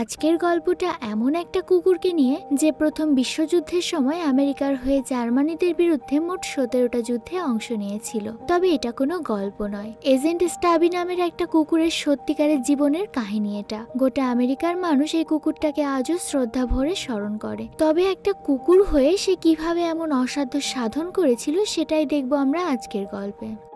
আজকের গল্পটা এমন একটা কুকুরকে নিয়ে যে প্রথম বিশ্বযুদ্ধের সময় আমেরিকার হয়ে জার্মানিদের বিরুদ্ধে মোট সতেরোটা যুদ্ধে অংশ নিয়েছিল। তবে এটা কোনো গল্প নয়। এজেন্ট স্টাবি নামের একটা কুকুরের সত্যিকারের জীবনের কাহিনী এটা। গোটা আমেরিকার মানুষ এই কুকুরটাকে আজও শ্রদ্ধা ভরে স্মরণ করে। তবে একটা কুকুর হয়ে সে কীভাবে এমন অসাধ্য সাধন করেছিল সেটাই দেখব আমরা আজকের গল্পে।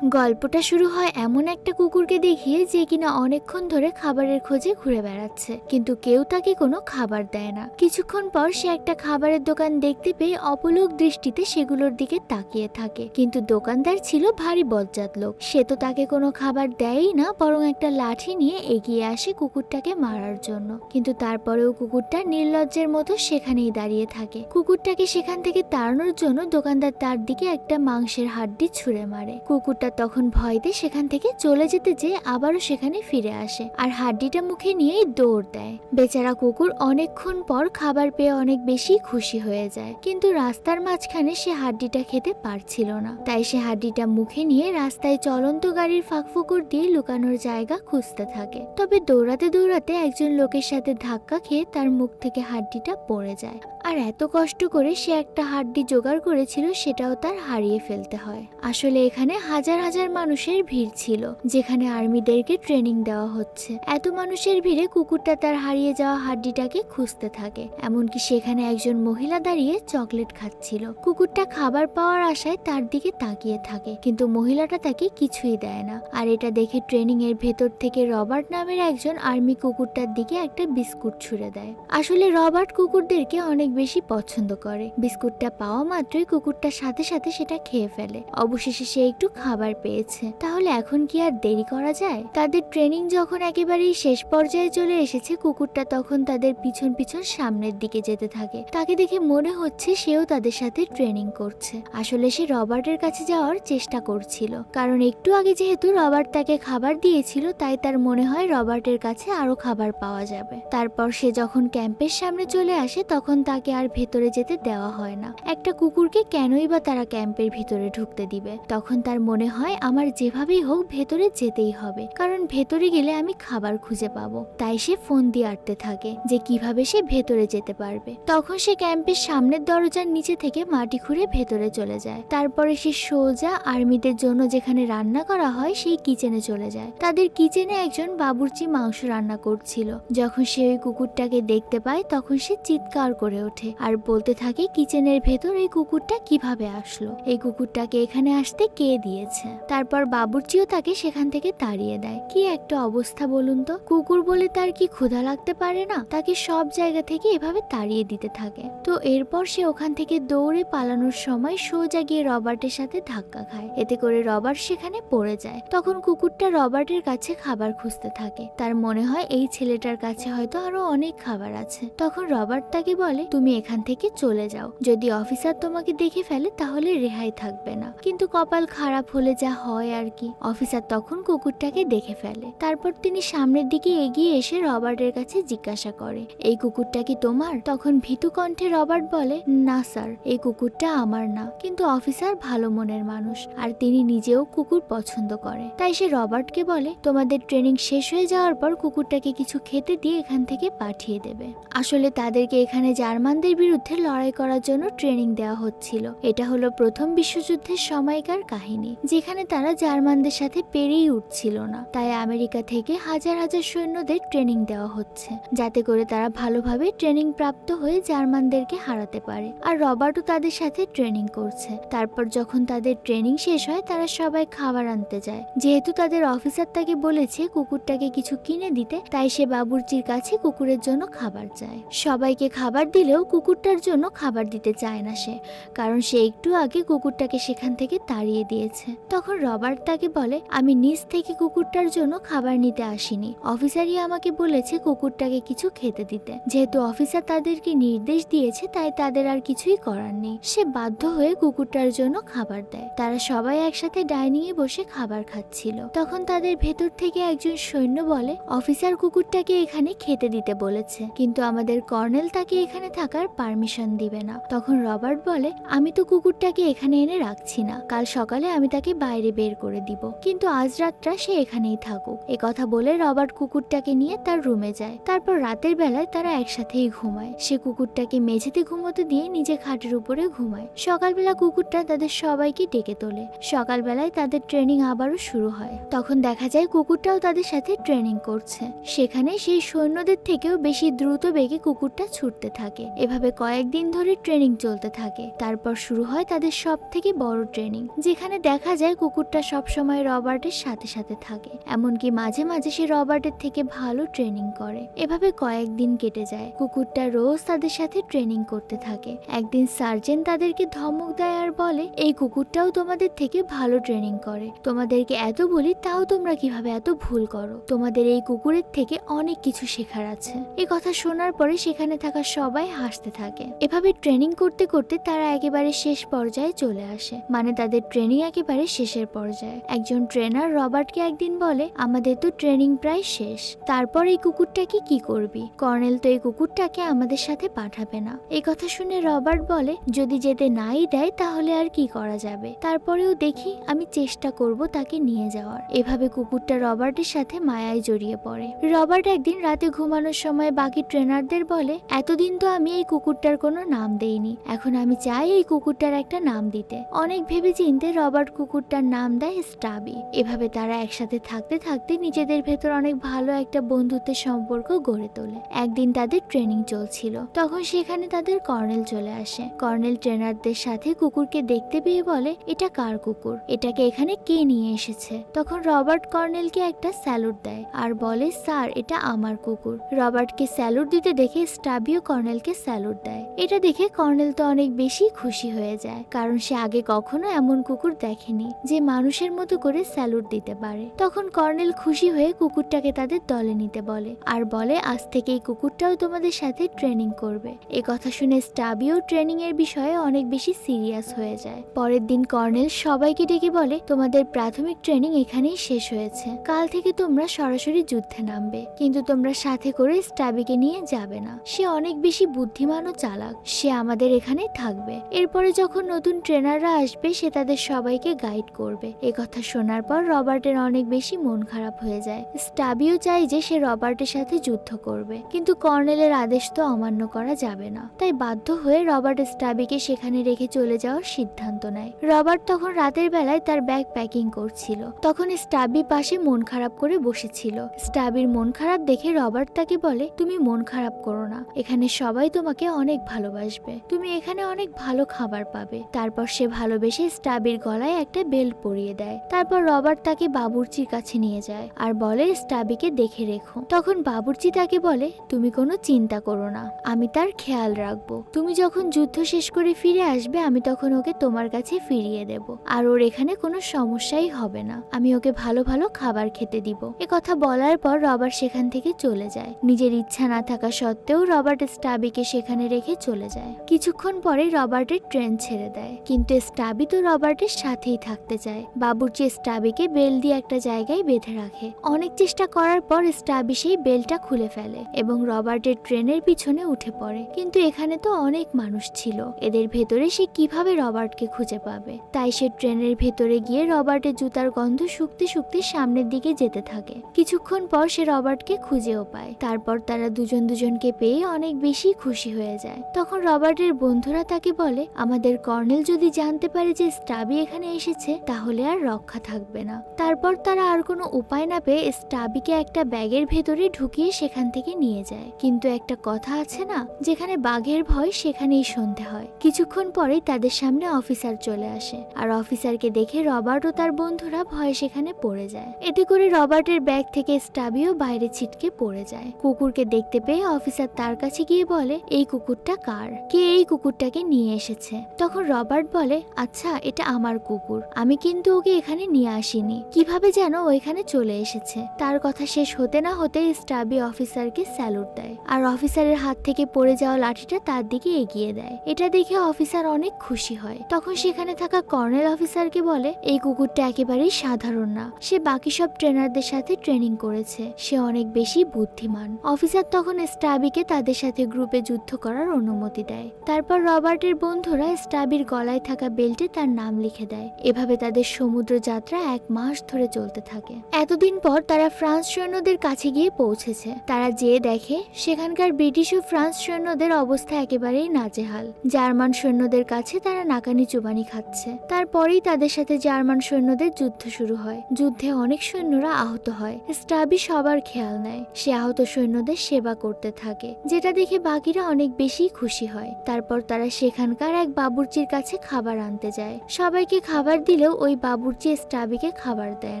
গল্পটা শুরু হয় এমন একটা কুকুরকে দেখিয়ে যে কিনা অনেকক্ষণ ধরে খাবারের খোঁজে ঘুরে বেড়াচ্ছে। কিন্তু কেউ তাকে কোনো খাবার দেয় না। কিছুক্ষণ পর সে একটা খাবারের দোকান দেখতে পেয়ে অপলোক দৃষ্টিতে সেগুলোর দিকে তাকিয়ে থাকে। কিন্তু দোকানদার ছিল ভারী বজ্জাত লোক। সে তো তাকে কোনো খাবার দেয়ই না, বরং একটা লাঠি নিয়ে এগিয়ে আসে কুকুরটাকে মারার জন্য। কিন্তু তারপরেও কুকুরটা নির্লজ্জের মতো সেখানেই দাঁড়িয়ে থাকে। কুকুরটাকে সেখান থেকে তাড়ানোর জন্য দোকানদার তার দিকে একটা মাংসের হাড্ডি ছুঁড়ে মারে। কুকুরটা তখন ভয়তে সেখান থেকে চলে যেতে চেয়ে আবারও সেখানে ফিরে আসে আর হাড্ডিটা মুখে নিয়েই দৌড় দেয়। বেচারা কুকুর অনেকক্ষণ পর খাবার পেয়ে অনেক বেশি খুশি হয়ে যায়। কিন্তু রাস্তার মাঝখানে সে হাড্ডিটা খেতে পারছিল না। তাই সে হাড্ডিটা মুখে নিয়ে রাস্তায় চলন্ত গাড়ির ফাঁকফোকর দিয়ে লুকানোর জায়গা খুঁজতে থাকে। তবে দৌড়াতে দৌড়াতে একজন লোকের সাথে ধাক্কা খেয়ে তার মুখ থেকে হাড্ডিটা পড়ে যায়। আর এত কষ্ট করে সে একটা হাড্ডি জোগাড় করেছিল সেটাও তার হারিয়ে ফেলতে হয়। আসলে এখানে হাজার হাজার মানুষের ভিড় ছিল, যেখানে আর্মিদেরকে ট্রেনিং দেওয়া হচ্ছে। এত মানুষের ভিড়ে কুকুরটা তার হারিয়ে যাওয়া হাড্ডিটাকে খুঁজতে থাকে, এমনকি সেখানে একজন মহিলা দাঁড়িয়ে চকলেট খাচ্ছিল। কুকুরটা খাবার পাওয়ার আশায় তার দিকে তাকিয়ে থাকে, কিন্তু মহিলাটা তাকে কিছুই দেয় না। আর এটা দেখে ট্রেনিং এর ভেতর থেকে রবার্ট নামের একজন আর্মি কুকুরটার দিকে একটা বিস্কুট ছুড়ে দেয়। আসলে রবার্ট কুকুরদেরকে অনেক বেশি পছন্দ করে। বিস্কুটটা পাওয়া মাত্রই কুকুরটার সাথে সাথে সেটা খেয়ে ফেলে। অবশেষে সে একটু খাবার পেয়েছে। তাহলে এখন কি আর দেরি করা যায়? তাদের ট্রেনিং যখন একেবারেই শেষ পর্যায়ে চলে এসেছে, কুকুরটা তখন তাদের পিছন পিছন সামনের দিকে যেতে থাকে। তাকে দেখে মনে হচ্ছে সেও তাদের সাথে ট্রেনিং করছে। আসলে সে রবার্টের কাছে যাওয়ার চেষ্টা করছিল। কারণ একটু আগে যেহেতু রবার্ট তাকে খাবার দিয়েছিল, তাই তার মনে হয় রবার্টের কাছে আরও খাবার পাওয়া যাবে। তারপর সে যখন ক্যাম্পের সামনে চলে আসে, তখন তাকে আর ভেতরে যেতে দেওয়া হয় না। একটা কুকুরকে কেনই বা তারা ক্যাম্পের ভিতরে ঢুকতে দিবে? তখন তার মনে হয় আমার যেভাবেই হোক ভেতরে যেতেই হবে। কারণ ভেতরে গেলে আমি খাবার খুঁজে পাবো। তাই সে ফোন দিয়ে আটতে থাকে যে কীভাবে সে ভেতরে যেতে পারবে। তখন সে ক্যাম্পের সামনের দরজার নিচে থেকে মাটি খুঁড়ে ভেতরে চলে যায়। তারপরে সে সোজা আর্মিদের জন্য যেখানে রান্না করা হয় সেই কিচেনে চলে যায়। তাদের কিচেনে একজন বাবুর্চি মাংস রান্না করছিল। যখন সে ওই কুকুরটাকে দেখতে পায়, তখন সে চিৎকার করে ওঠে আর বলতে থাকে, কিচেনের ভেতর এই কুকুরটা কীভাবে আসলো? এই কুকুরটাকে এখানে আসতে কে দিয়েছে? তারপর বাবুর্চিও তাকে সেখান থেকে তাড়িয়ে দেয়। কি একটা অবস্থা বলুন তো? কুকুর বলে তার কি ক্ষুধা লাগতে পারে না? তাকে সব জায়গা থেকে এভাবে তাড়িয়ে দিতে থাকে। তো এরপর সে ওখান থেকে দৌড়ে পালানোর সময় সোজা গিয়ে রবার্টের সাথে ধাক্কা খায়। এতে করে রবার্ট সেখানে পড়ে যায়। তখন কুকুরটা রবার্টের কাছে খাবার খুঁজতে থাকে। তার মনে হয় এই ছেলেটার কাছে হয়তো আরও অনেক খাবার আছে। তখন রবার্ট তাকে বলে, তুমি এখান থেকে চলে যাও। যদি অফিসার তোমাকে দেখে ফেলে, তাহলে রেহাই থাকবে না। কিন্তু কপাল খারাপ হলে যা হয় আর কি। অফিসার তখন কুকুরটাকে দেখে ফেলে। তারপর তিনি সামনের দিকে এগিয়ে এসে রবার্টের কাছে জিজ্ঞাসা করে, এই কুকুরটা কি তোমার? তখন ভীতু কণ্ঠে রবার্ট বলে, না, স্যার, এই কুকুরটা আমার না। কিন্তু অফিসার ভালো মনের মানুষ আর তিনি নিজেও কুকুর পছন্দ করে। তাই সে রবার্টকে বলে, তোমাদের ট্রেনিং শেষ হয়ে যাওয়ার পর কুকুরটাকে কিছু খেতে দিয়ে এখান থেকে পাঠিয়ে দেবে। আসলে তাদেরকে এখানে জার্মানদের বিরুদ্ধে লড়াই করার জন্য ট্রেনিং দেওয়া হচ্ছিল। এটা হলো প্রথম বিশ্বযুদ্ধের সময়কার কাহিনী যেখানে তারা জার্মানদের সাথে পেরেই উঠছিল না। তাই আমেরিকা থেকে হাজার হাজার সৈন্যদের ট্রেনিং দেওয়া হচ্ছে, যাতে করে তারা ভালোভাবে ট্রেনিং প্রাপ্ত হয়ে জার্মানদেরকে হারাতে পারে। আর রবার্টও তাদের সাথে ট্রেনিং করছে। তারপর যখন তাদের ট্রেনিং শেষ হয়, তারা সবাই খাবার আনতে যায়। যেহেতু তাদের অফিসার তাকে বলেছে কুকুরটাকে কিছু কিনে দিতে, তাই সে বাবুর্চির কাছে কুকুরের জন্য খাবার চায়। সবাইকে খাবার দিলেও কুকুরটার জন্য খাবার দিতে চায় না সে, কারণ সে একটু আগে কুকুরটাকে সেখান থেকে তাড়িয়ে দিয়েছে। তখন রবার্ট তাকে বলে, আমি নিজ থেকে কুকুরটার জন্য খাবার নিতে আসিনি। অফিসারই আমাকে বলেছে কুকুরটাকে কিছু খেতে দিতে। যেহেতু অফিসার তাদেরকে নির্দেশ দিয়েছে, তাই তাদের আর কিছুই করার নেই। সে বাধ্য হয়ে কুকুরটার জন্য খাবার দেয়। তারা সবাই একসাথে ডাইনিং এ বসে খাবার খাচ্ছিল। তখন তাদের ভেতর থেকে একজন সৈন্য বলে, অফিসার কুকুরটাকে এখানে খেতে দিতে বলেছে, কিন্তু আমাদের কর্নেল তাকে এখানে থাকার পারমিশন দিবে না। তখন রবার্ট বলে, আমি তো কুকুরটাকে এখানে এনে রাখছি না। কাল সকালে আমি তাকে বাইরে বের করে দিব। কিন্তু আজ রাতটা সে এখানেই থাকুক। এ কথা বলে রবার্ট কুকুরটাকে নিয়ে তার রুমে যায়। তারপর রাতের বেলায় তারা একসাথেই ঘুমায়। সে কুকুরটাকে মেঝেতে ঘুমোতে দিয়ে নিজে খাটের উপরে ঘুমায়। সকালবেলা কুকুরটা তাদের সবাইকে ডেকে তোলে। সকালবেলায় তাদের ট্রেনিং আবারও শুরু হয়। তখন দেখা যায় কুকুরটাও তাদের সাথে ট্রেনিং করছে। সেখানে সেই সৈন্যদের থেকেও বেশি দ্রুত বেগে কুকুরটা ছুটতে থাকে। এভাবে কয়েকদিন ধরে ট্রেনিং চলতে থাকে। তারপর শুরু হয় তাদের সব থেকে বড় ট্রেনিং। যেখানে দেখা যায় কুকুরটা সবসময় রবার্টের সাথে সাথে থাকে, এমনকি মাঝে মাঝে সে রবার্টের থেকে ভালো ট্রেনিং করে। এভাবে কয়েকদিন কেটে যায়। কুকুরটা রোজ তাদের সাথে ট্রেনিং করতে থাকে। একদিন সার্জেন তাদেরকে ধমক দেয় আর বলে, এই কুকুরটাও তোমাদের থেকে ভালো ট্রেনিং করে। তোমাদেরকে এত বলি, তাও তোমরা কীভাবে এত ভুল করো? তোমাদের এই কুকুরের থেকে অনেক কিছু শেখার আছে। এই কথা শোনার পরে সেখানে থাকা সবাই হাসতে থাকে। এভাবে ট্রেনিং করতে করতে তারা একেবারে শেষ পর্যায়ে চলে আসে। মানে তাদের ট্রেনিং একেবারে শেষের পর্যায়ে। একজন ট্রেনার রবার্টকে একদিন বলে, আমাদের তো ট্রেনিং প্রায় শেষ। তারপর এই কুকুরটাকে কি করবি? কর্নেল তো এই কুকুরটাকে আমাদের সাথে পাঠাবে না। এই কথা শুনে রবার্ট বলে, যদি যেতে নাই দেয়, তাহলে আর কি করা যাবে? তারপরেও দেখি, আমি চেষ্টা করব তাকে নিয়ে যাওয়ার। এভাবে কুকুরটা রবার্টের সাথে মায়ায় জড়িয়ে পড়ে। রবার্ট একদিন রাতে ঘুমানোর সময় বাকি ট্রেনারদের বলে, এতদিন তো আমি এই কুকুরটার কোনো নাম দেইনি। এখন আমি চাই এই কুকুরটার একটা নাম দিতে। অনেক ভেবে চিনতে রবার্ট কুকুরটার নাম দেয় স্টাবি। এভাবে তারা একসাথে থাকতে থাকতে নিজেদের ভেতর অনেক ভালো একটা বন্ধুত্বের সম্পর্ক গড়ে তোলে। একদিন তাদের ট্রেনিং চলছিল। তখন সেখানে তাদের কর্নেল চলে আসে। কর্নেল ট্রেনারদের সাথে কুকুরকে দেখতে পেয়ে বলে, এটা কার কুকুর? এটাকে এখানে কে নিয়ে এসেছে? তখন রবার্ট কর্নেলকে একটা স্যালুট দেয় আর বলে, স্যার, এটা আমার কুকুর। রবার্টকে স্যালুট দিতে দেখে স্টাবিও কর্নেলকে স্যালুট দেয়। এটা দেখে কর্নেল তো অনেক বেশি খুশি হয়ে যায়, কারণ সে আগে কখনো এমন কুকুর দেখেনি। যে মানুষের মতো করে স্যালুট দিতে পারে। তখন কর্নেল খুশি হয়ে কুকুরটাকে তাদের দলে নিতে বলে। আর বলে, আজ থেকে এই কুকুরটাও তোমাদের সাথে ট্রেনিং করবে। এ কথা শুনে স্টাবিও ট্রেনিং এর বিষয়ে অনেক বেশি সিরিয়াস হয়ে যায়। পরের দিন কর্নেল সবাইকে ডেকে বলে, তোমাদের প্রাথমিক ট্রেনিং এখানেই শেষ হয়েছে। কাল থেকে তোমরা সরাসরি যুদ্ধে নামবে। কিন্তু তোমরা সাথে করে স্টাবিকে নিয়ে যাবে না। সে অনেক বেশি বুদ্ধিমান ও চালাক। সে আমাদের এখানে থাকবে। এরপরে যখন নতুন ট্রেনাররা আসবে, সে তাদের সবাইকে গাইড করবে। এ কথা শোনার পর রবার্টের অনেক বেশি মন খারাপ হয়ে যায়। স্টাবিও চাই যে সে রবার্টের সাথে যুদ্ধ করবে। কিন্তু কর্নেলের আদেশ তো অমান্য করা যাবে না। তাই বাধ্য হয়ে রবার্ট স্টাবিকে সেখানে রেখে চলে যাওয়ার সিদ্ধান্ত নেয়। রবার্ট তখন রাতের বেলায় তার ব্যাগ প্যাকিং করছিল। তখন স্টাবি পাশে মন খারাপ করে বসেছিল। স্টাবির মন খারাপ দেখে রবার্ট তাকে বলে, তুমি মন খারাপ করো না। এখানে সবাই তোমাকে অনেক ভালোবাসবে। তুমি এখানে অনেক ভালো খাবার পাবে। তারপর সে ভালোবেসে স্টাবির গলায় একটা বেল্ট পরিয়ে দেয়। তারপর রবার্ট তাকে বাবুর্চির কাছে নিয়ে যায় আর বলে, স্টাবিকে দেখে রেখো। তখন বাবুর্চি তাকে বলে, তুমি কোনো চিন্তা করো না, আমি তার খেয়াল রাখব। তুমি যখন যুদ্ধ শেষ করে ফিরে আসবে, আমি তখন ওকে তোমার কাছে ফিরিয়ে দেব। আর ওর এখানে কোনো সমস্যাই হবে না। আমি ওকে ভালো ভালো খাবার খেতে দিব। এ কথা বলার পর রবার্ট সেখান থেকে চলে যায়। নিজের ইচ্ছা না থাকা সত্ত্বেও রবার্ট স্টাবিকে সেখানে রেখে চলে যায়। কিছুক্ষণ পরে রবার্টের ট্রেন ছেড়ে দেয়। কিন্তু স্টাবি তো রবার্টের সাথেই থাকতে চায়। বাবুর্চি স্টাবিকে বেল দিয়ে একটা জায়গায় বেঁধে রাখে। অনেক চেষ্টা করার পর স্টাবি সেই বেলটা খুলে ফেলে এবং রবার্টের ট্রেনের পিছনে উঠে পড়ে। কিন্তু এখানে তো অনেক মানুষ ছিল। এদের ভেতরে সে কীভাবে রবার্টকে খুঁজে পাবে? তাই সে ট্রেনের ভেতরে গিয়ে রবার্টের জুতার গন্ধ শুকতে শুকতে সামনের দিকে যেতে থাকে। কিছুক্ষণ পর সে রবার্টকে খুঁজেও পায়। তারপর তারা দুজন দুজনকে পেয়ে অনেক বেশি খুশি হয়ে যায়। তখন রবার্টের বন্ধুরা তাকে বলে, আমাদের কর্নেল যদি জানতে পারে যে স্টাবি এখানে এসেছে তাহলে আর রক্ষা থাকবে না। তারপর তারা আর কোনো উপায় না পেয়ে স্টাবিকে একটা ব্যাগের ভেতরে ঢুকিয়ে সেখান থেকে নিয়ে যায়। কিন্তু একটা কথা আছে না, যেখানে বাঘের ভয় সেখানেই সন্ধে হয়। কিছুক্ষণ পরেই তাদের সামনে অফিসার চলে আসে, আর অফিসারকে দেখে রবার্ট ও তার বন্ধুরা ভয়ে সেখানে পড়ে যায়। এতে করে রবার্টের ব্যাগ থেকে স্টাবিও বাইরে ছিটকে পড়ে যায়। কুকুরকে দেখতে পেয়ে অফিসার তার কাছে গিয়ে বলে, এই কুকুরটা কার? কে এই কুকুরটাকে নিয়ে এসেছে? তখন রবার্ট বলে আচ্ছা এটা আমার কুকুর। আমি কিন্তু ওকে এখানে নিয়ে আসিনি। কীভাবে যেন ও এখানে চলে এসেছে। তার কথা শেষ হতে না হতে স্টাবি অফিসারকে স্যালুট দেয়। আর অফিসারের হাত থেকে পড়ে যাওয়া লাঠিটা তার দিকে এগিয়ে দেয়। এটা দেখে অফিসার অনেক খুশি হয়। তখন সেখানে থাকা কর্নেল অফিসারকে বলে, এই কুকুরটা একেবারেই সাধারণ না। সে বাকি সব ট্রেনারদের সাথে ট্রেনিং করেছে। সে অনেক বেশি বুদ্ধিমান। অফিসার তখন স্টাবিকে তাদের সাথে গ্রুপে যুদ্ধ করার অনুমতি দেয়। তারপর রবার্টের বন্ধুরা স্টাবির গলায় থাকা বেল্টে তার নাম লিখে দেয়। এভাবে এভাবে তাদের সমুদ্র যাত্রা এক মাস ধরে চলতে থাকে। এতদিন পর তারা ফ্রান্স সৈন্যদের কাছে গিয়ে পৌঁছেছে। তারা যেয়ে দেখে, সেখানকার ব্রিটিশ ও ফ্রান্স সৈন্যদের অবস্থা একেবারেই নাজেহাল। জার্মান সৈন্যদের কাছে তারা নাকানি চুবানি খাচ্ছে। তারপরেই তাদের সাথে জার্মান সৈন্যদের যুদ্ধ শুরু হয়। যুদ্ধে অনেক সৈন্যরা আহত হয়। স্টাবি সবার খেয়াল নেয়। সে আহত সৈন্যদের সেবা করতে থাকে, যেটা দেখে বাকিরা অনেক বেশি খুশি হয়। তারপর তারা সেখানকার এক বাবুর্চির কাছে খাবার আনতে যায়। সবাইকে খাবার দিলেও ওই বাবুর্চি স্টাবিকে খাবার দেয়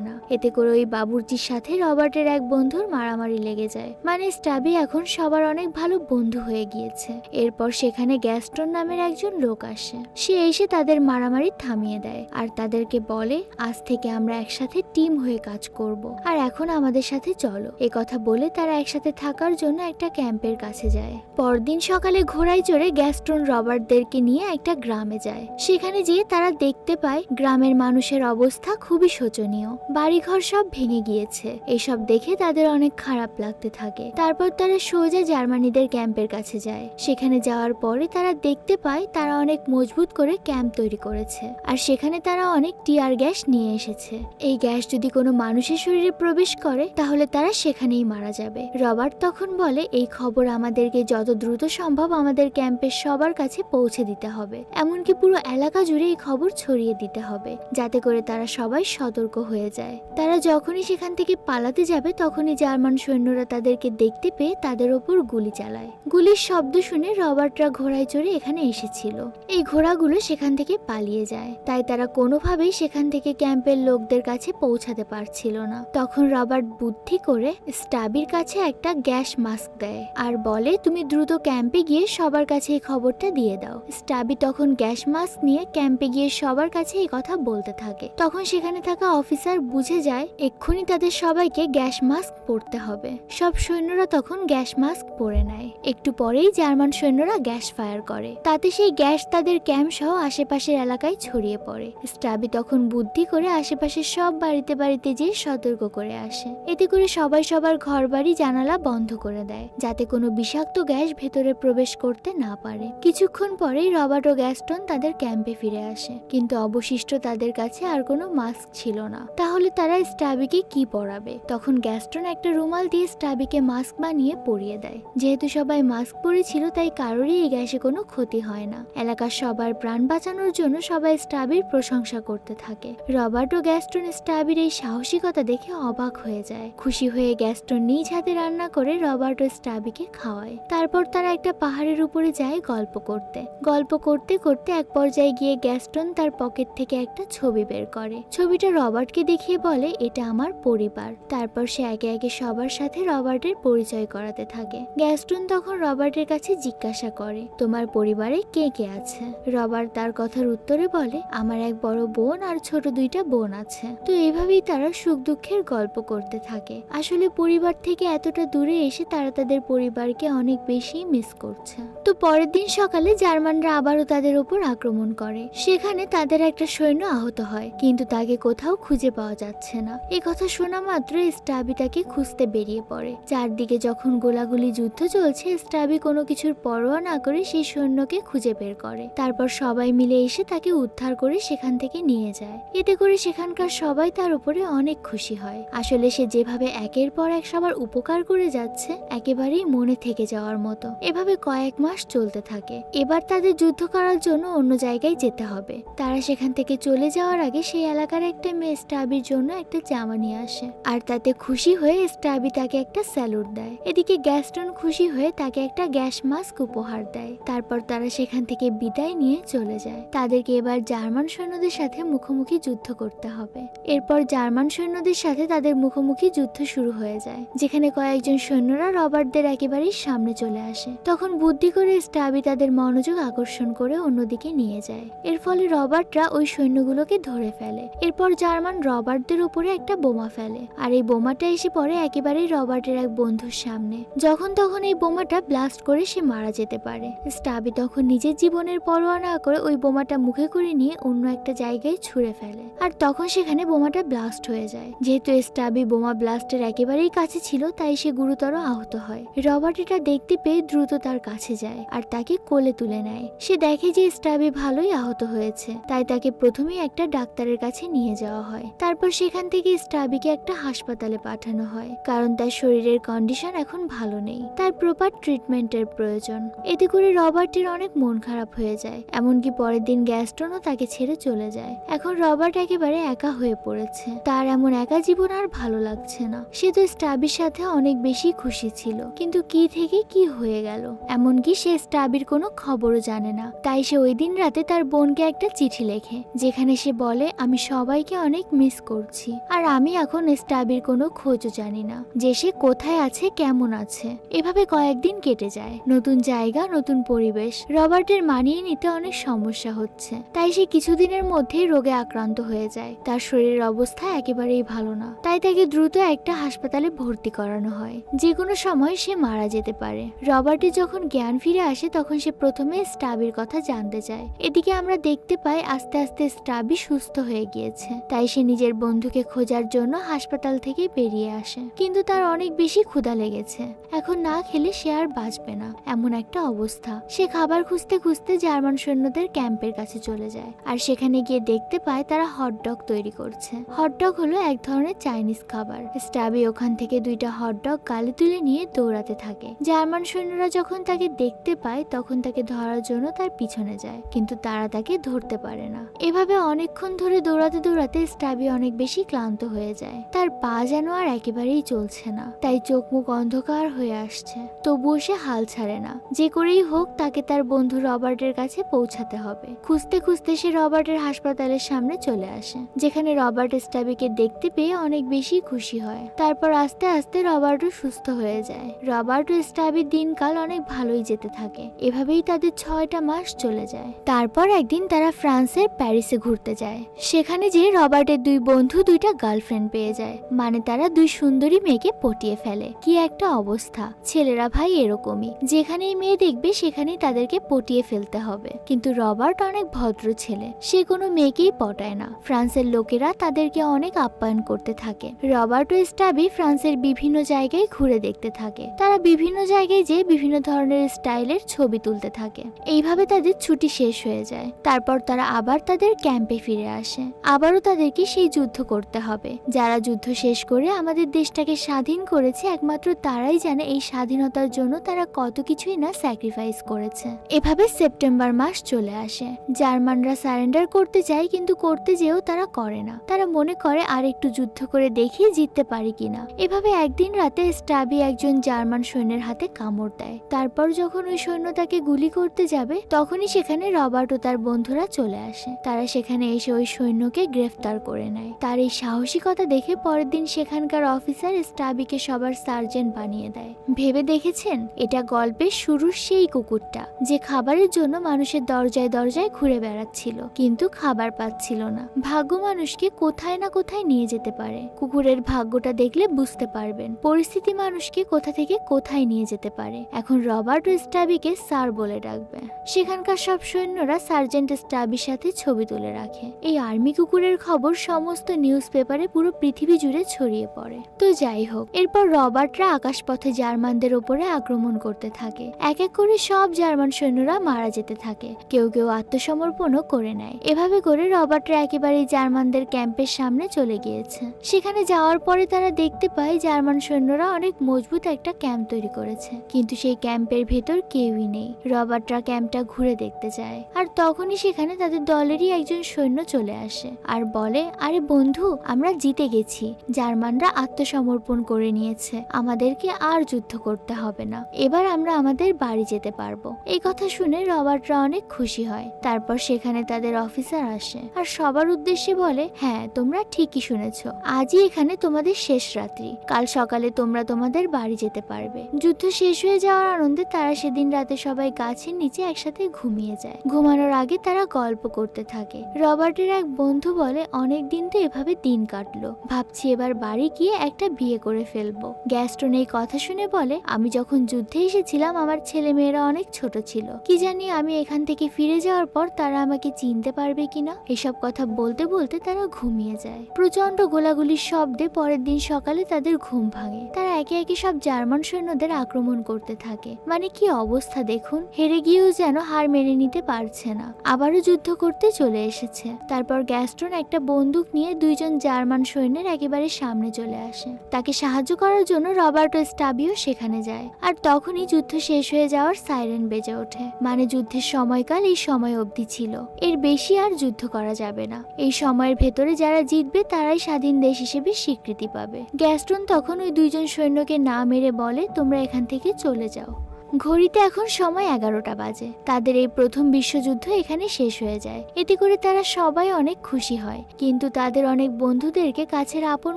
না। এতে করে ওই বাবুর্চির সাথে রবার্টের এক বন্ধুর মারামারি লেগে যায়। মানে স্টাবি এখন সবার অনেক ভালো বন্ধু হয়ে গিয়েছে। এরপর সেখানে গ্যাস্টন নামের একজন লোক আসে। সে এসে তাদের মারামারি থামিয়ে দেয় আর তাদেরকে বলে, আজ থেকে আমরা একসাথে টিম হয়ে কাজ করব। আর এখন আমাদের সাথে চলো। এ কথা বলে তারা একসাথে থাকার জন্য একটা ক্যাম্পের কাছে যায়। পরদিন সকালে ঘোড়ায় চড়ে গ্যাস্টন রবার্টদেরকে নিয়ে একটা গ্রামে যায়। সেখানে যেয়ে তারা দেখতে পায় গ্রামের মানুষের অবস্থা খুবই শোচনীয়। বাড়িঘর সব ভেঙে গিয়েছে। এসব দেখে তাদের অনেক খারাপ লাগতে থাকে। তারপর তারা সোজা জার্মানিদের ক্যাম্পের কাছে যায়। সেখানে যাওয়ার পরে তারা দেখতে পায় তারা অনেক মজবুত করে ক্যাম্প তৈরি করেছে। আর সেখানে তারা অনেক টিয়ার গ্যাস নিয়ে এসেছে। এই গ্যাস যদি কোনো মানুষের শরীরে প্রবেশ করে, তাহলে তারা সেখানেই মারা যাবে। রবার্ট তখন বলে, এই খবর আমাদেরকে যত দ্রুত সম্ভব আমাদের ক্যাম্পের সবার কাছে পৌঁছে দিতে হবে। এমনকি পুরো এলাকা জুড়ে এই খবর ছড়িয়ে দিতে হবে। যাতে করে তারা সবাই সতর্ক হয়ে যায়। তারা যখনই সেখান থেকে পালাতে যাবে, তখনই জার্মান সৈন্যরা তাদেরকে দেখতে পেয়ে তাদের ওপর গুলি চালায়। গুলির শব্দ শুনে রবার্টরা ঘোড়ায় চড়ে এখানে এসেছিল। এই ঘোড়াগুলো সেখান থেকে পালিয়ে যায়। তাই তারা কোনোভাবেই সেখান থেকে ক্যাম্পের লোকদের কাছে পৌঁছাতে পারছিল না। তখন রবার্ট বুদ্ধি করে স্টাবির কাছে একটা গ্যাস মাস্ক দেয় আর বলে, তুমি দ্রুত ক্যাম্পে গিয়ে সবার কাছে এই খবরটা দিয়ে দাও। স্টাবি তখন গ্যাস মাস্ক নিয়ে ক্যাম্পে গিয়ে সবার কাছে এই কথা বলতে থাকে। তখন সেখানে থাকা অফিসার বুঝে যায়, এক্ষুনি তাদের সবাইকে গ্যাস মাস্ক পরতে হবে। সব সৈন্যরা তখন গ্যাস মাস্ক পরে নেয়। একটু পরেই জার্মান সৈন্যরা গ্যাস ফায়ার করে। তাতে সেই গ্যাস তাদের ক্যাম্প সহ আশেপাশের এলাকায় ছড়িয়ে পড়ে। স্টাবি তখন বুদ্ধি করে আশেপাশের সব বাড়িতে বাড়িতে যেয়ে সতর্ক করে আসে। এতে করে সবাই সবার ঘর বাড়ি জানালা বন্ধ করে দেয়, যাতে কোনো বিষাক্ত গ্যাস ভেতরে প্রবেশ করতে না পারে। কিছুক্ষণ পরেই রবার্ট ও গ্যাস্টন তাদের ক্যাম্পে ফিরে আসে। কিন্তু অবশিষ্ট তাদের কাছে আর কোনো মাস্ক ছিল না। তাহলে তারা স্টাবিকে কি পরাবে? তখন গ্যাস্টন একটা রুমাল দিয়ে স্টাবিকে মাস্ক বানিয়ে পরিয়ে দেয়। যেহেতু সবাই মাস্ক পরেছিল, তাই কারোরই এই গ্যাসে কোনো ক্ষতি হয় না। এলাকার সবার প্রাণ বাঁচানোর জন্য সবাই স্টাবির প্রশংসা করতে থাকে। রবার্ট ও গ্যাস্টন স্টাবির এই সাহসিকতা দেখে অবাক হয়ে যায়। খুশি হয়ে গ্যাস্টন নিজ হাতে রান্না করে রবার্ট ও স্টাবিকে খাওয়ায়। তারপর তারা একটা পাহাড়ের উপরে যায় গল্প করতে। গল্প করতে করতে এক পর্যায়ে গিয়ে গ্যাস্টন তার পকেট থেকে একটা ছবি বের করে। ছবিটা রবার্টকে দেখিয়ে বলে, এটা আমার পরিবার। তারপর সে একে একে সবার সাথে রবার্টের পরিচয় করাতে থাকে। গ্যাস্টন তখন রবার্টের কাছে জিজ্ঞাসা করে, তোমার পরিবারে কে কে আছে? রবার্ট তার কথার উত্তরে বলে, আমার এক বড় বোন আর ছোট দুইটা বোন আছে। তো এভাবেই তারা সুখ দুঃখের গল্প করতে থাকে। আসলে পরিবার থেকে এতটা দূরে এসে তারা তাদের পরিবারকে অনেক বেশি মিস করছে। তো পরের দিন সকালে জার্মানরা আবারও তাদের উপর আক্রমণ করে। সেখানে তাদের একটা সৈন্য আহত হয়, কিন্তু তাকে কোথাও খুঁজে পাওয়া যাচ্ছে না। এই কথা শোনা মাত্র স্টাবি তাকে খুঁজতে বেরিয়ে পড়ে। চারদিকে যখন গোলাগুলি যুদ্ধ চলছে, স্টাবি কোনো কিছুর পরোয়া না করে সেই সৈন্যকে খুঁজে বের করে। তারপর সবাই মিলে এসে তাকে উদ্ধার করে সেখান থেকে নিয়ে যায়। এতে করে সেখানকার সবাই তার উপরে অনেক খুশি হয়। আসলে সে যেভাবে একের পর এক সবার উপকার করে যাচ্ছে, একেবারেই মনে থেকে যাওয়ার মতো। এভাবে কয়েক মাস চলতে থাকে। এবার তাদের যুদ্ধ করার জন্য অন্য জায়গায় যেতে হবে। তারা সেখান থেকে চলে যাওয়ার আগে সেই এলাকার একটা মেয়ে স্টাবির জন্য একটা জামা নিয়ে আসে। আর তাতে খুশি হয়ে স্টাবি তাকে একটা স্যালুট দেয়। এদিকে গ্যাস্টন খুশি হয়ে তাকে একটা গ্যাস মাস্ক উপহার দেয়। তারপর তারা সেখান থেকে বিদায় নিয়ে চলে যায়। তাদেরকে এবার জার্মান সৈন্যদের সাথে মুখোমুখি যুদ্ধ করতে হবে। এরপর জার্মান সৈন্যদের সাথে তাদের মুখোমুখি যুদ্ধ শুরু হয়ে যায়, যেখানে কয়েকজন সৈন্যরা রবার্টদের একেবারেই সামনে চলে আসে। তখন বুদ্ধি করে স্টাবি তাদের মনোযোগ আকর্ষণ করে অন্যদিকে নিয়ে যায়। এর ফলে রবার্টরা ওই সৈন্যগুলোকে ধরে ফেলে। এরপর জার্মান রবার্টদের উপরে একটা বোমা ফেলে আর এই বোমাটা এসে পড়ে একেবারেই রবার্টের এক বন্ধুর সামনে। যখন তখন এই বোমাটা ব্লাস্ট করে সে মারা যেতে পারে। স্টাবি তখন নিজের জীবনের পরোয়া না করে ওই বোমাটা মুখে করে নিয়ে অন্য একটা জায়গায় ছুঁড়ে ফেলে আর তখন সেখানে বোমাটা ব্লাস্ট হয়ে যায়। যেহেতু স্টাবি বোমা ব্লাস্টের একেবারেই কাছে ছিল, তাই সে গুরুতর আহত হয়। রবার্ট এটা দেখতে পেয়ে দ্রুত তার কাছে যায় আর তাকে কোলে তুলে নেয়। সে দেখে যে স্টাবি ভালোই আহত হয়েছে, তাই তাকে প্রথমেই একটা ডাক্তারের কাছে নিয়ে যাওয়া হয়। তারপর সেখান থেকে স্টাবিকে একটা হাসপাতালে পাঠানো হয়, কারণ তার শরীরের কন্ডিশন এখন ভালো নেই। তার প্রপার ট্রিটমেন্টের প্রয়োজন। এতে করে রবার্টের অনেক মন খারাপ হয়ে যায়, এমনকি পরের দিন গ্যাস্টনও তাকে ছেড়ে চলে যায়। এখন রবার্ট একেবারে একা হয়ে পড়েছে। তার এমন একা জীবন আর ভালো লাগছে না। সে তো স্টাবির সাথে অনেক বেশি খুশি ছিল। কিন্তু কি থেকে কি হয়ে গেল? এমনকি সে স্টাবির কোনো খবরও জানে না। তাই সে ওই দিন রাতে তার বোনকে একটা চিঠি লেখে, যেখানে সে বলে, আমি সবাইকে অনেক মিস করছি। আর আমি এখন স্টাবির কোনো খোঁজও জানি না। যে সে কোথায় আছে, কেমন আছে। এভাবে কয়েকদিন কেটে যায়। নতুন জায়গা, নতুন পরিবেশ। রবার্টের মানিয়ে নিতে অনেক সমস্যা হচ্ছে। তাই সে কিছুদিনের মধ্যেই রোগে আক্রান্ত হয়ে যায়। তার শরীরের অবস্থা একেবারেই ভালো না। তাই তাকে দ্রুত একটা হাসপাতালে ভর্তি করানো হয়। যে কোনো সময় সে মারা যেতে পারে। রবার্টের যখন জ্ঞান ফিরে আসে, তখন সে প্রথমে স্টাবির কথা জানতে চায়। এদিকে আমরা দেখতে পাই, আস্তে আস্তে স্টাবি সুস্থ হয়ে গিয়েছে। তাই সে নিজের বন্ধুকে খোঁজার জন্য হাসপাতাল থেকে বেরিয়ে আসে। কিন্তু তার অনেক বেশি ক্ষুধা লেগেছে। এখন না খেলে সে আর বাঁচবে না। এমন একটা অবস্থা। সে খাবার খুঁজতে খুঁজতে জার্মান সৈন্যদের ক্যাম্পের কাছে চলে যায়। আর সেখানে গিয়ে দেখতে পায় তারা হটডগ তৈরি করছে। হটডগ হলো এক ধরনের চাইনিজ খাবার। স্টাবি ওখান থেকে দুইটা হটডগ গালে তুলে নিয়ে দৌড়াতে থাকে। জার্মান সৈন্যরা যখন তাকে দেখতে পায়, তখন তাকে ধরার জন্য তার পিছনে যায়। কিন্তু তারা তাকে ধরতে পারে না। এভাবে অনেকক্ষণ ধরে দৌড়াতে দৌড়াতে স্টাবি অনেক বেশি ক্লান্ত হয়ে যায়। তার পা যেন আর একেবারেই চলছে না, তাই চোখ মুখ অন্ধকার হয়ে আসছে। তবুও সে হাল ছাড়ে না। যে করেই হোক, তাকে তার বন্ধু রবার্টের কাছে পৌঁছাতে হবে। খুঁজতে খুঁজতে সে রবার্টের হাসপাতালের সামনে চলে আসে, যেখানে রবার্ট স্টাবিকে দেখতে পেয়ে অনেক বেশি খুশি হয়। তারপর আস্তে আস্তে রবার্টও সুস্থ হয়ে যায়। রবার্ট ও স্টাবির দিনকাল অনেক ভালোই যেতে থাকে। এভাবেই তাদের ছয়টা মাস চলে যায়। তারপর একদিন তারা ফ্রান্সের প্যারিসে ঘুরতে যায়। সেখানে যে রবার্টের দুই বন্ধু দুইটা গার্লফ্রেন্ড পেয়ে যায়। মানে তারা দুই সুন্দরী মেয়েকে পটিয়ে ফেলে। কি একটা অবস্থা। ছেলেরা ভাই এরকমই। যেখানেই মেয়ে দেখবে, সেখানেই তাদেরকে পটিয়ে ফেলতে হবে। কিন্তু রবার্ট অনেক ভদ্র ছেলে। সে কোনো মেয়েকেই পটায় না। ফ্রান্সের লোকেরা তাদেরকে অনেক আপ্যায়ন করতে থাকে। রবার্ট ও স্টাবি ফ্রান্সের বিভিন্ন জায়গায় ঘুরে দেখতে থাকে। তারা বিভিন্ন জায়গায় যেয়ে বিভিন্ন ধরনের স্টাইলের ছবি তুলতে থাকে। এইভাবে তাদের ছুটি শেষ হয়ে যায়। তারপর তারা আবার তাদের ক্যাম্পে ফিরে আসে। আবারও তাদেরকে সেই যুদ্ধ করতে হবে। যারা যুদ্ধ শেষ করে আমাদের দেশটাকে স্বাধীন করেছে, একমাত্র তারাই জানে এই স্বাধীনতার জন্য তারা কত কিছুই না স্যাক্রিফাইস করেছে। এভাবে সেপ্টেম্বর মাস চলে আসে। জার্মানরা সারেন্ডার করতে যায় কিন্তু করতে যেও তারা করে না। তারা মনে করে, আর একটু যুদ্ধ করে দেখি জিততে পারি কিনা এভাবে একদিন রাতে স্টাবি একজন জার্মান সৈন্যের হাতে কামড় দেয়। তারপর যখন ওই সৈন্য তাকে গুলি করতে যাবে, তখনই সেখানে রবার্ট ও তার বন্ধুরা চলে আসে। তারা সেখানে এসে ওই সৈন্যকে গ্রেফতার করে নেয়। তার এই সাহসিকতা দেখে পরের দিন সেখানকার অফিসার স্টাবিকে সবার সার্জেন্ট বানিয়ে দেয়। ভেবে দেখেছেন? এটা গল্পের শুরুর সেই কুকুরটা, যে খাবারের জন্য মানুষের দরজায় দরজায় ঘুরে বেড়াচ্ছিল, কিন্তু খাবার পাচ্ছিল না। ভাগ্য মানুষকে কোথায় না কোথায় নিয়ে যেতে পারে। কুকুরের ভাগ্যটা দেখলে বুঝতে পারবেন, পরিস্থিতি মানুষকে কোথা থেকে কোথায় নিয়ে যেতে পারে। এখন রবার্ট স্টাবিকে স্যার বলে ডাকবে। সেখানকার সব সৈন্যরা সার্জেন্ট স্টাবির সাথে ছবি তুলে রাখে। এই আর্মি কুকুরের খবর সমস্ত নিউজ পেপারে পুরো পৃথিবী জুড়ে ছড়িয়ে পড়ে। তো যাই হোক, এরপর রবার্টরা আকাশপথে জার্মানদের ওপরে আক্রমণ করতে থাকে। এক এক করে সব জার্মান সৈন্যরা মারা যেতে থাকে। কেউ কেউ আত্মসমর্পণও করে নেয়। এভাবে করে রবার্টরা একেবারে জার্মানদের ক্যাম্পের সামনে চলে গিয়েছে। সেখানে যাওয়ার পরে তারা দেখতে পায় জার্মান সৈন্যরা অনেক মজবুত একটা ক্যাম্প তৈরি করেছে। কিন্তু সেই ক্যাম্পের ভেতর কেউই নেই। রবার্টরা ক্যাম্পটা ঘুরে দেখতে যায়। আর তখনই সেখানে তাদের দলেরই একজন সৈন্য চলে আসে আর বলে, আরে বন্ধু, আমরা জিতে গেছি। জার্মানরা আত্মসমর্পণ করে নিয়েছে। আমাদেরকে আর যুদ্ধ করতে হবে না। এবার আমরা আমাদের বাড়ি যেতে পারব। এই কথা শুনে রবার্টরা অনেক খুশি হয়। তারপর সেখানে তাদের অফিসার আসে আর সবার উদ্দেশ্যে বলে হ্যাঁ তোমরা ঠিকই শুনেছ। আজই এখানে তোমাদের শেষ রাত্রি। কাল সকালে তোমরা তোমাদের বাড়ি যেতে পারবে। যুদ্ধ শেষ হয়ে যাওয়ার আনন্দে তারা সেদিন রাতে সবাই গাছের নিচে একসাথে ঘুমিয়ে যায়। ঘুমানোর আগে তারা গল্প করতে থাকে। রবার্টের এক বন্ধু বলে, অনেক দিন তো এভাবে দিন কাটলো। ভাবছি এবার বাড়ি গিয়ে একটা বিয়ে করে ফেলব। গ্যাস্টন এই কথা শুনে বলে, আমি যখন যুদ্ধে এসেছিলাম, আমার ছেলে মেয়েরা অনেক ছোট ছিল। কি জানি আমি এখান থেকে ফিরে যাওয়ার পর তারা আমাকে চিনতে পারবে কিনা? এসব কথা বলতে বলতে তারা ঘুমিয়ে যায়। প্রচণ্ড গোলাগুলির শব্দে পরের দিন সকালে তাদের ঘুম ভাঙে। তারা একে একে সব জার্মান সৈন্যদের আক্রমণ করতে থাকে। মানে কি অবস্থা দেখুন? হেরে গিয়েও যেন হার মেনে নিতে পারছে না। আবারও যুদ্ধ করতে চলে এসেছে। তারপর গ্যাস্ট্রন একটা বন্দুক নিয়ে দুইজন জার্মান সৈন্যের একেবারে সামনে চলে আসে। তাকে সাহায্য করার জন্য রবার্টো স্টাবিও সেখানে যায়। আর তখনই যুদ্ধ শেষ হয়ে যাওয়ার সাইরেন বেজে ওঠে। মানে যুদ্ধের সময়কাল এই সময় অবধি ছিল। এর বেশি আর যুদ্ধ করা যাবে না। এই সময়ের ভেতরে যারা জিতবে, তারাই স্বাধীন দেশ হিসেবে স্বীকৃতি পাবে। গ্যাস্টন তখন ওই দুইজন সৈন্যকে না মেরে বলে, তোমরা এখান থেকে চলে যাও। ঘড়িতে এখন সময় এগারোটা বাজে। তাদের এই প্রথম বিশ্বযুদ্ধ এখানে শেষ হয়ে যায়। এতে করে তারা সবাই অনেক খুশি হয়। কিন্তু তাদের অনেক বন্ধুদেরকে কাছের আপন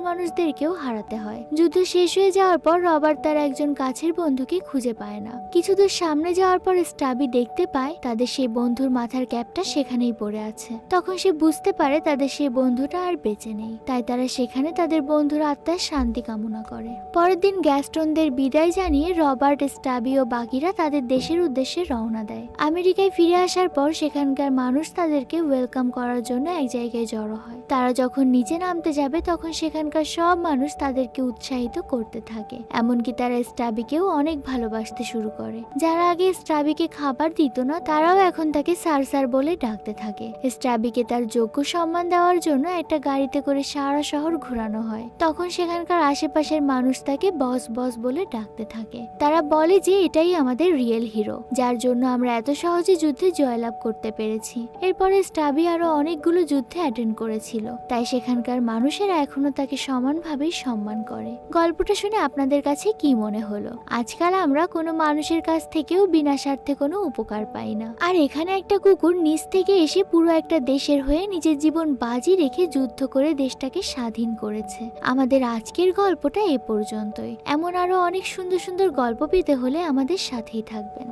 মানুষদেরকেও হারাতে হয়। যুদ্ধ শেষ হয়ে যাওয়ার পর রবার্ট তার একজন কাছের বন্ধুকে খুঁজে পায় না। কিছু দূর সামনে যাওয়ার পর স্টাবি দেখতে পায়, তাদের সেই বন্ধুর মাথার ক্যাপটা সেখানেই পড়ে আছে। তখন সে বুঝতে পারে তাদের সেই বন্ধুটা আর বেঁচে নেই। তাই তারা সেখানে তাদের বন্ধুর আত্মার শান্তি কামনা করে। পরের দিন গ্যাস্টনদের বিদায় জানিয়ে রবার্ট, স্টাবি ও বাকিরা তাদের দেশের উদ্দেশ্যে রওনা দেয়। আমেরিকায় ফিরে আসার পর সেখানকার মানুষ তাদেরকে ওয়েলকাম করার জন্য এক জায়গায় জড়ো হয়। তারা যখন নিচে নামতে যাবে, তখন সেখানকার সব মানুষ তাদেরকে উৎসাহিত করতে থাকে। এমনকি তারা স্ট্রাবিকেও অনেক ভালোবাসতে শুরু করে। যারা আগে স্ট্রাবিকে খাবার দিত না, তারাও এখন তাকে স্যার স্যার বলে ডাকতে থাকে। স্ট্রাবিকে তার যোগ্য সম্মান দেওয়ার জন্য একটা গাড়িতে করে সারা শহর ঘোরানো হয়। তখন সেখানকার আশেপাশের মানুষ তাকে বস বস বলে ডাকতে থাকে। তারা বলে যে, এটাই আমাদের রিয়েল হিরো যার জন্য আমরা এত সহজে যুদ্ধে জয়লাভ করতে পেরেছি। এরপরে স্টাবি আরও অনেকগুলো যুদ্ধে অ্যাটেন্ড করেছিল, তাই সেখানকার মানুষেরা এখনও তাকে সমানভাবেই সম্মান করে। গল্পটা শুনে আপনাদের কাছে কি মনে হলো? আজকাল আমরা কোনো মানুষের কাছ থেকেও বিনা স্বার্থে কোনো উপকার পাই না। আর এখানে একটা কুকুর নিচ থেকে এসে পুরো একটা দেশের হয়ে নিজের জীবন বাজি রেখে যুদ্ধ করে দেশটাকে স্বাধীন করেছে। আমাদের আজকের গল্পটা এ পর্যন্তই। এমন আরও অনেক সুন্দর সুন্দর গল্প পেতে হলে আমাদের সাথেই থাকবেন।